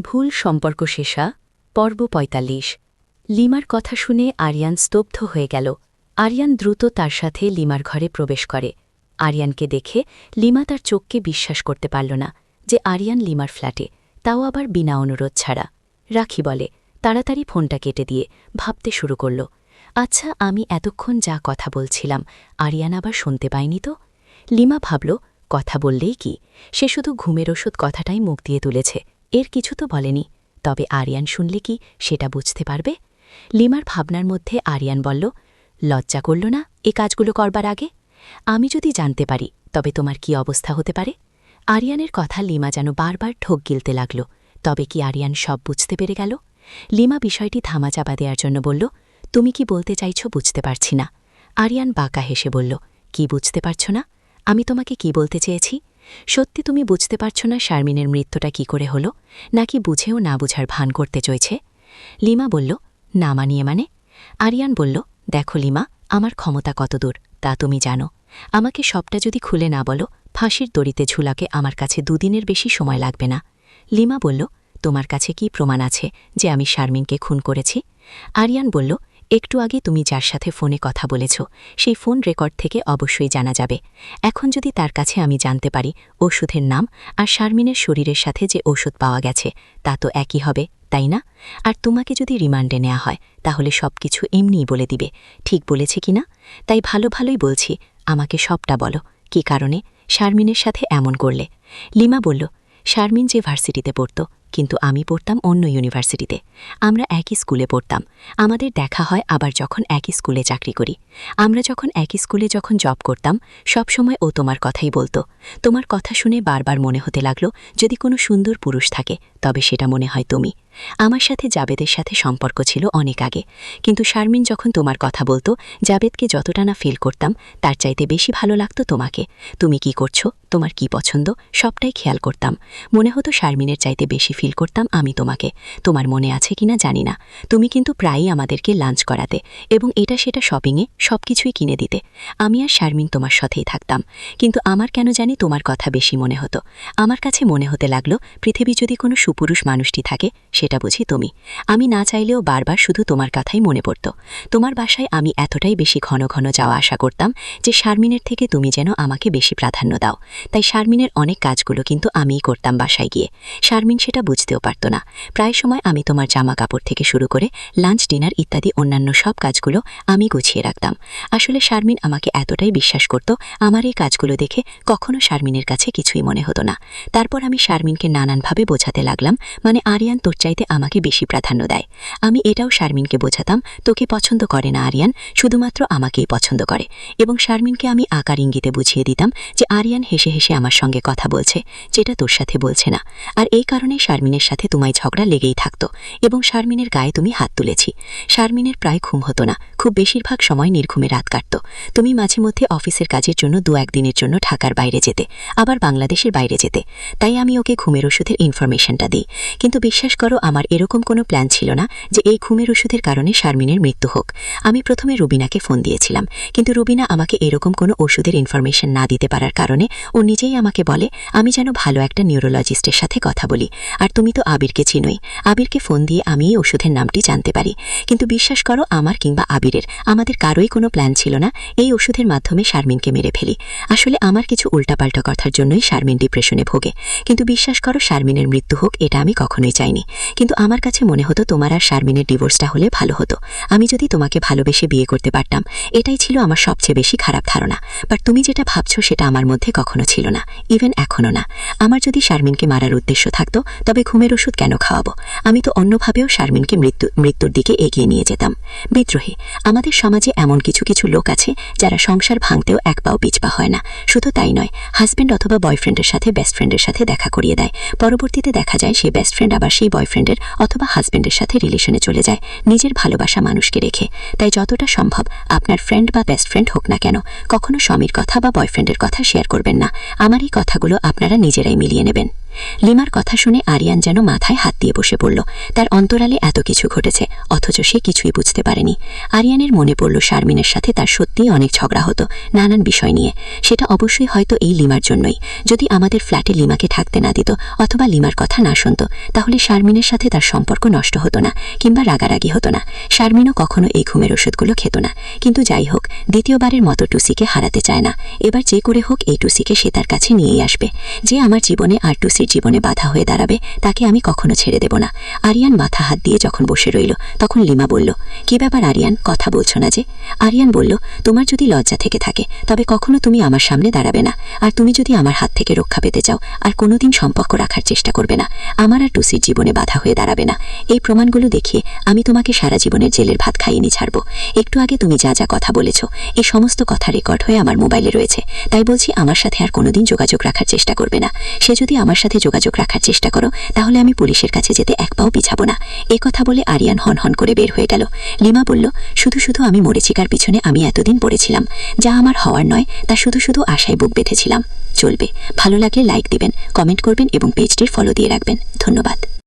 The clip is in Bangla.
ভুল সম্পর্ক শেষা, পর্ব পঁয়তাল্লিশ। লিমার কথা শুনে আরিয়ান স্তব্ধ হয়ে গেল। আরিয়ান দ্রুত তার সাথে লিমার ঘরে প্রবেশ করে। আরিয়ানকে দেখে লিমা তার চোখকে বিশ্বাস করতে পারল না যে আরিয়ান লিমার ফ্ল্যাটে, তাও আবার বিনা অনুরোধ ছাড়া। রাখি বলে, তাড়াতাড়ি ফোনটা কেটে দিয়ে ভাবতে শুরু করল। আচ্ছা আমি এতক্ষণ যা কথা বলছিলাম, আরিয়ান আবার শুনতে পায়নি তো? লিমা ভাবল, কথা বললেই কি? সে শুধু ঘুমের ওষুধ কথাটাই মুখ দিয়ে তুলেছে। এর কিছু তো বলেনি। তবে আরিয়ান শুনলে কি সেটা বুঝতে পারবে? লিমার ভাবনার মধ্যে আরিয়ান বলল, লজ্জা করল না এ কাজগুলো করবার আগে? আমি যদি জানতে পারি, তবে তোমার কি অবস্থা হতে পারে? আরিয়ানের কথা লিমা যেন বারবার ঠোক গিলতে লাগল, তবে কি আরিয়ান সব বুঝতে পেরে গেল? লিমা বিষয়টি ধামাচাপা দেওয়ার জন্য বলল, তুমি কি বলতে চাইছ বুঝতে পারছি না। আরিয়ান বাঁকা হেসে বলল, কি বুঝতে পারছ না? আমি তোমাকে কি বলতে চেয়েছি? সত্যি তুমি বুঝতে পারছ না শারমিনের মৃত্যুটা কি করে হলো? নাকি বুঝেও না বুঝার ভান করতে চইছে লিমা বলল, না মানিয়ে মানে? আরিয়ান বলল, দেখো লিমা, আমার ক্ষমতা কত দূর, তা তুমি জানো। আমাকে সবটা যদি খুলে না বলো, ফাঁসির দড়িতে ঝুলাকে আমার কাছে দুদিনের বেশি সময় লাগবে না। লিমা বলল, তোমার কাছে কি প্রমাণ আছে যে আমি শারমিনকে খুন করেছি? আরিয়ান বলল একটু আগে তুমি যার সাথে ফোনে কথা বলেছ, সেই ফোন রেকর্ড থেকে অবশ্যই জানা যাবে। এখন যদি তার কাছে আমি জানতে পারি ওষুধের নাম আর শারমিনের শরীরের সাথে যে ওষুধ পাওয়া গেছে, তা তো একই হবে, তাই না? আর তোমাকে যদি রিমান্ডে নেওয়া হয়, তাহলে সব কিছু এমনিই বলে দিবে, ঠিক বলেছে কি না? তাই ভালো ভালোই বলছি, আমাকে সবটা বলো, কি কারণে? শারমিনের সাথে এমন করলে। লিমা বলল, শারমিন যে ভার্সিটিতে পড়ত কিন্তু আমি পড়তাম অন্য ইউনিভার্সিটিতে। আমরা একই স্কুলে পড়তাম। আমাদের দেখা হয় আবার যখন একই স্কুলে চাকরি করি। আমরা যখন একই স্কুলে যখন জব করতাম, সব সময় ও তোমার কথাই বলতো। তোমার কথা শুনে বারবার মনে হতে লাগল, যদি কোনো সুন্দর পুরুষ থাকে, তবে সেটা মনে হয় তুমি। আমার সাথে জাবেদের সাথে সম্পর্ক ছিল অনেক আগে। কিন্তু শারমিন যখন তোমার কথা বলতো, জাবেদকে যতটা না ফিল করতাম, তার চাইতে বেশি ভালো লাগতো তোমাকে। তুমি কি করছ? তোমার কি পছন্দ? সবটাই খেয়াল করতাম। মনে হতো শারমিনের চাইতে বেশি ফিল করতাম আমি তোমাকে। তোমার মনে আছে কিনা জানি না। তুমি কিন্তু প্রায়ই আমাদেরকে লাঞ্চ করাতে এবং এটা সেটা শপিংয়ে সব কিছুই কিনে দিতে। আমি আর শারমিন তোমার সাথেই থাকতাম। কিন্তু আমার কেন জানি তোমার কথা বেশি মনে হতো। আমার কাছে মনে হতে লাগল, পৃথিবী যদি কোনো সুপুরুষ মানুষটি থাকে সেটা বুঝি তুমি। আমি না চাইলেও বারবার শুধু তোমার কথাই মনে পড়ত। তোমার বাসায় আমি এতটাই বেশি ঘন ঘন যাওয়া আশা করতাম যে শারমিনের থেকে তুমি যেন আমাকে বেশি প্রাধান্য দাও। তাই শারমিনের অনেক কাজগুলো কিন্তু আমিই করতাম বাসায় গিয়ে। শারমিন সেটা বুঝতেও পারত না। প্রায় সময় আমি তোমার জামা কাপড় থেকে শুরু করে লাঞ্চ, ডিনার ইত্যাদি অন্যান্য সব কাজগুলো আমি গুছিয়ে রাখতাম। আসলে শারমিন আমাকে এতটাই বিশ্বাস করত, আমার এই কাজগুলো দেখে কখনো শারমিনের কাছে কিছুই মনে হতো না। তারপর আমি শারমিনকে নানানভাবে বোঝাতে লাগলাম মানে আরিয়ান তোর চাইতে আমাকে বেশি প্রাধান্য দেয়। আমি এটাও শারমিনকে বোঝাতাম, তোকে পছন্দ করে না আরিয়ান, শুধুমাত্র আমাকেই পছন্দ করে। এবং শারমিনকে আমি আকার ইঙ্গিতে বুঝিয়ে দিতাম যে আরিয়ান হেসে হেসে আমার সঙ্গে কথা বলছে, যেটা তোর সাথে বলছে না। আর এই কারণে শারমিনের সাথে তোমায় ঝগড়া লেগেই থাকতো এবং শারমিনের গায়ে তুমি হাত তুলেছি। শারমিনের প্রায় ঘুম হতো না, খুব বেশিরভাগ সময় নির্ঘুমে রাত কাটত। তুমি মাঝে মধ্যে অফিসের কাজের জন্য দু একদিনের জন্য ঢাকার বাইরে যেতে, আবার বাংলাদেশের বাইরে যেতে। তাই আমি ওকে ঘুমের ওষুধের ইনফরমেশনটা দিই। কিন্তু বিশ্বাস করো আমার এরকম কোনো প্ল্যান ছিল না যে এই ঘুমের ওষুধের কারণে শারমিনের মৃত্যু হোক। আমি প্রথমে রুবিনাকে ফোন দিয়েছিলাম, কিন্তু রুবিনা আমাকে এরকম কোনো ওষুধের ইনফরমেশন না দিতে পারার কারণে ও নিজেই আমাকে বলে, আমি যেন ভালো একটা নিউরোলজিস্টের সাথে কথা বলি। আর তুমি তো আবিরকে চিনোই। আবিরকে ফোন দিয়ে আমি এই ওষুধের নামটি জানতে পারি। কিন্তু বিশ্বাস করো, আমার কিংবা আবিরের, আমাদের কারোই কোনো প্ল্যান ছিল না এই ওষুধের মাধ্যমে শারমিনকে মেরে ফেলি। আসলে আমার কিছু উল্টাপাল্টা কথার জন্যই শারমিন ডিপ্রেশনে ভোগে। কিন্তু বিশ্বাস করো, শারমিনের মৃত্যু হোক, এটা আমি কখনোই চাইনি। কিন্তু আমার কাছে মনে হতো তোমার আর শারমিনের ডিভোর্সটা হলে ভালো হতো। আমি যদি তোমাকে ভালোবেসে বিয়ে করতে পারতাম, এটাই ছিল আমার সবচেয়ে বেশি খারাপ ধারণা। বাট তুমি যেটা ভাবছ সেটা আমার মধ্যে কখনো ছিল না ইভেন এখনও না। আমার যদি শারমিনকে মারার উদ্দেশ্য থাকতো, তবে ঘুমের ওষুধ কেন খাওয়াবো? আমি তো অন্যভাবেও শারমিনকে মৃত্যু, মৃত্যুর দিকে এগিয়ে নিয়ে যেতাম। বিদ্রোহী, আমাদের সমাজে এমন কিছু কিছু লোক আছে যারা সংসার ভাঙতেও এক পাও পিছপা হয় না। শুধু তাই নয় হাজব্যান্ড অথবা বয়ফ্রেন্ডের সাথে বেস্ট ফ্রেন্ডের সাথে দেখা করিয়ে দেয়। পরবর্তীতে দেখা যায় সেই বেস্ট ফ্রেন্ড আবার সেই বয়ফ্রেন্ডের অথবা হাজব্যান্ডের সাথে রিলেশনে চলে যায়, নিজের ভালোবাসা মানুষকে রেখে। তাই যতটা সম্ভব আপনার ফ্রেন্ড বা বেস্ট ফ্রেন্ড হোক না কেন, কখনো স্বামীর কথা বা বয়ফ্রেন্ডের কথা শেয়ার করবেন না। আমার এই কথাগুলো আপনারা নিজেরাই মিলিয়ে নেবেন। লিমার কথা শুনে আরিয়ান যেন মাথায় হাত দিয়ে বসে পড়ল। তার অন্তরালে এত কিছু ঘটেছে, অথচ সে কিছুই বুঝতে পারেনি। আরিয়ানের মনে পড়ল শারমিনের সাথে তার সত্যিই অনেক ঝগড়া হতো, নানান বিষয় নিয়ে। সেটা অবশ্যই হয়তো এই লিমার জন্যই। যদি আমাদের ফ্ল্যাটে লিমাকে থাকতে না দিত, অথবা লিমার কথা না শুনত, তাহলে শারমিনের সাথে তার সম্পর্ক নষ্ট হতো না, কিংবা রাগারাগি হতো না। শারমিনও কখনো এই ঘুমের ওষুধগুলো খেত না। কিন্তু যাই হোক, দ্বিতীয়বারের মতো টুসিকে হারাতে চায় না। এবার যে করে হোক, এই টুসিকে সে তার কাছে নিয়েই আসবে। যে আমার জীবনে আর টুসির জীবনে বাধা হয়ে দাঁড়াবে, তাকে আমি কখনো ছেড়ে দেব না। আরিয়ান মাথা হাত দিয়ে যখন বসে রইল, তখন লিমা বলল, কি ব্যাপার আরিয়ান? কথা বলছো না যে? আরিয়ান বলল, তোমার যদি লজ্জা থেকে থাকে, তবে কখনো তুমি আমার সামনে দাঁড়াবে না। আর তুমি যদি আমার হাত থেকে রক্ষা পেতে চাও, আর কোনোদিন সম্পর্ক রাখার চেষ্টা করবে না। আমার আর টুসির জীবনে বাধা হয়ে দাঁড়াবে না। এই প্রমাণগুলো দেখিয়ে আমি তোমাকে সারা জীবনের জেলের ভাত খাইয়ে নি ছাড়বো। একটু আগে তুমি যা যা কথা বলেছ, এই সমস্ত কথা রেকর্ড হয়ে আমার মোবাইলে রয়েছে। তাই বলছি, আমার সাথে আর কোনোদিন যোগাযোগ রাখার চেষ্টা করবে না। সে যদি আমার যোগাযোগ রাখার চেষ্টা করো, তাহলে আমি পুলিশের কাছে যেতে এক পাও পিছাবো না। এ কথা বলে আরিয়ান হন হন করে বের হয়ে গেল। লিমা বলল, শুধু শুধু আমি মরেছিকার পিছনে আমি এতদিন পড়েছিলাম। যা আমার হওয়ার নয়, তা শুধু শুধু আশায় বুক বেঁধেছিলাম। চলবে। ভালো লাগলে লাইক দিবেন কমেন্ট করবেন এবং পেজটির ফলো দিয়ে রাখবেন। ধন্যবাদ।